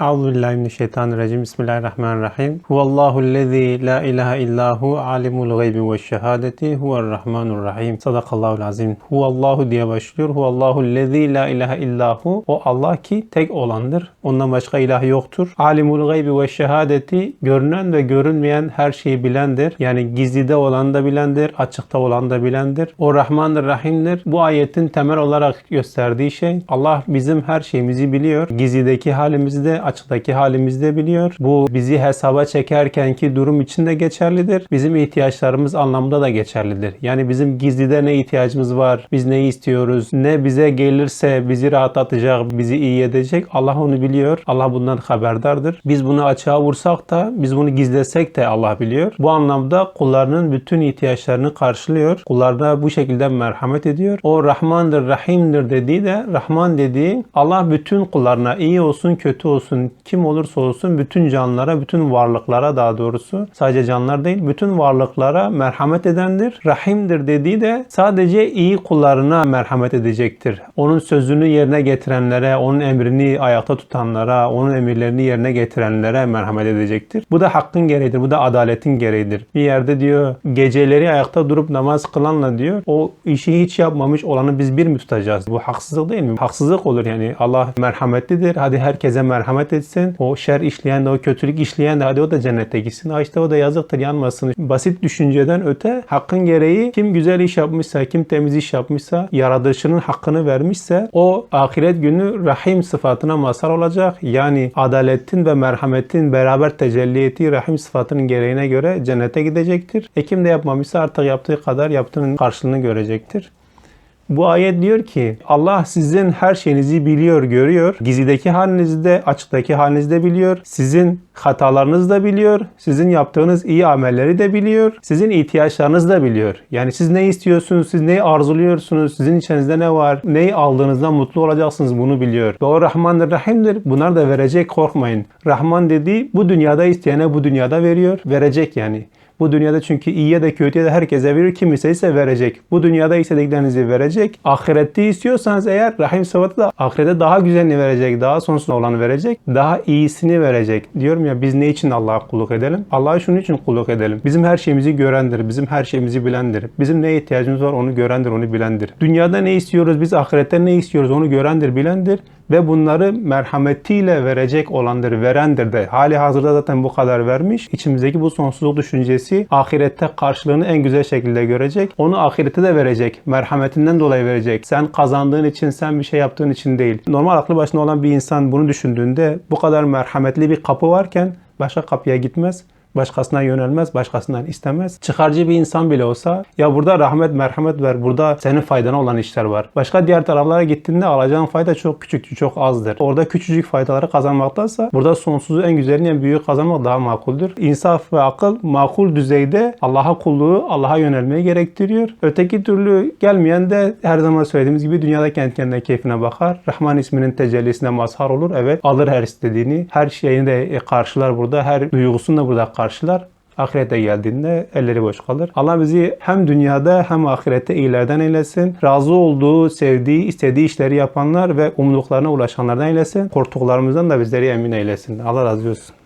Euzu billahi mineşşeytanirracim. Bismillahirrahmanirrahim. Huvallahu'llezî la ilahe illahu alimul gaybi ve şehadeti huve'r-rahmanur-rahim. Sadakallahul azim. Huvallahu diye başlıyor. Huvallahu'llezî la ilahe illahu. O Allah ki tek olandır. Ondan başka ilah yoktur. Alimul gaybi ve şehadeti görünen ve görünmeyen her şeyi bilendir. Yani gizlide olan da bilendir, açıkta olan da bilendir. O Rahmandır, Rahim'dir. Bu ayetin temel olarak gösterdiği şey Allah bizim her şeyimizi biliyor. Gizlideki halimizi de açıktaki halimizi de biliyor. Bu bizi hesaba çekerkenki durum için de geçerlidir. Bizim ihtiyaçlarımız anlamda da geçerlidir. Yani bizim gizlide ne ihtiyacımız var, biz neyi istiyoruz, ne bize gelirse bizi rahatlatacak, bizi iyi edecek Allah onu biliyor. Allah bundan haberdardır. Biz bunu açığa vursak da, biz bunu gizlesek de Allah biliyor. Bu anlamda kullarının bütün ihtiyaçlarını karşılıyor. Kullarına bu şekilde merhamet ediyor. O Rahmandır, Rahim'dir dediği de Rahman dediği Allah bütün kullarına iyi olsun, kötü olsun, kim olursa olsun bütün canlılara, bütün varlıklara daha doğrusu sadece canlılar değil, bütün varlıklara merhamet edendir. Rahim'dir dediği de sadece iyi kullarına merhamet edecektir. Onun sözünü yerine getirenlere, onun emrini ayakta tutanlara, onun emirlerini yerine getirenlere merhamet edecektir. Bu da hakkın gereğidir. Bu da adaletin gereğidir. Bir yerde diyor geceleri ayakta durup namaz kılanla diyor o işi hiç yapmamış olanı biz bir mi tutacağız? Bu haksızlık değil mi? Haksızlık olur yani. Allah merhametlidir. Hadi herkese merhamet etsin. O şer işleyen de o kötülük işleyen de hadi o da cennete gitsin. Ha işte o da yazıktır yanmasın. Basit düşünceden öte hakkın gereği kim güzel iş yapmışsa, kim temiz iş yapmışsa, yaratılışının hakkını vermişse o ahiret günü Rahim sıfatına mazhar olacak. Yani adaletin ve merhametin beraber tecelli ettiği Rahim sıfatının gereğine göre cennete gidecektir. E kim de yapmamışsa artık yaptığı kadar yaptığının karşılığını görecektir. Bu ayet diyor ki Allah sizin her şeyinizi biliyor, görüyor. Gizlideki halinizi de açıktaki halinizi de biliyor. Sizin hatalarınızı da biliyor. Sizin yaptığınız iyi amelleri de biliyor. Sizin ihtiyaçlarınızı da biliyor. Yani siz ne istiyorsunuz, siz neyi arzuluyorsunuz, sizin içinizde ne var, neyi aldığınızda mutlu olacaksınız bunu biliyor. Ve o Rahmandır, Rahim'dir. Bunlar da verecek korkmayın. Rahman dediği bu dünyada isteyene bu dünyada veriyor. Verecek yani. Bu dünyada çünkü iyiye de kötüye de herkese verir. Kim ise verecek. Bu dünyada istediklerinizi verecek. Ahirette istiyorsanız eğer Rahim sıfatı da ahirete daha güzelini verecek. Daha sonsuz olanı verecek. Daha iyisini verecek. Diyorum ya biz ne için Allah'a kulluk edelim? Allah'a şunun için kulluk edelim. Bizim her şeyimizi görendir. Bizim her şeyimizi bilendir. Bizim ne ihtiyacımız var onu görendir, onu bilendir. Dünyada ne istiyoruz? Biz ahirette ne istiyoruz? Onu görendir, bilendir ve bunları merhametiyle verecek olandır, verendir de. Hali hazırda zaten bu kadar vermiş. İçimizdeki bu sonsuzluk düşüncesi ahirette karşılığını en güzel şekilde görecek. Onu ahirete de verecek. Merhametinden dolayı verecek. Sen kazandığın için, sen bir şey yaptığın için değil. Normal aklı başında olan bir insan bunu düşündüğünde bu kadar merhametli bir kapı varken başka kapıya gitmez başkasına yönelmez, başkasından istemez. Çıkarcı bir insan bile olsa ya burada rahmet, merhamet ver, burada senin faydana olan işler var. Başka diğer taraflara gittiğinde alacağın fayda çok küçük, çok azdır. Orada küçücük faydaları kazanmaktansa burada sonsuzu en güzelini, en büyük kazanmak daha makuldür. İnsaf ve akıl makul düzeyde Allah'a kulluğu, Allah'a yönelmeyi gerektiriyor. Öteki türlü gelmeyen de her zaman söylediğimiz gibi dünyada kendi kendine keyfine bakar. Rahman isminin tecellisine mazhar olur. Evet alır her istediğini. Her şeyini de karşılar burada. Her duygusunu da burada karşılar. Ahirete geldiğinde elleri boş kalır. Allah bizi hem dünyada hem ahirette iyilerden eylesin. Razı olduğu, sevdiği, istediği işleri yapanlar ve umduklarına ulaşanlardan eylesin. Korktuklarımızdan da bizleri emin eylesin. Allah razı olsun.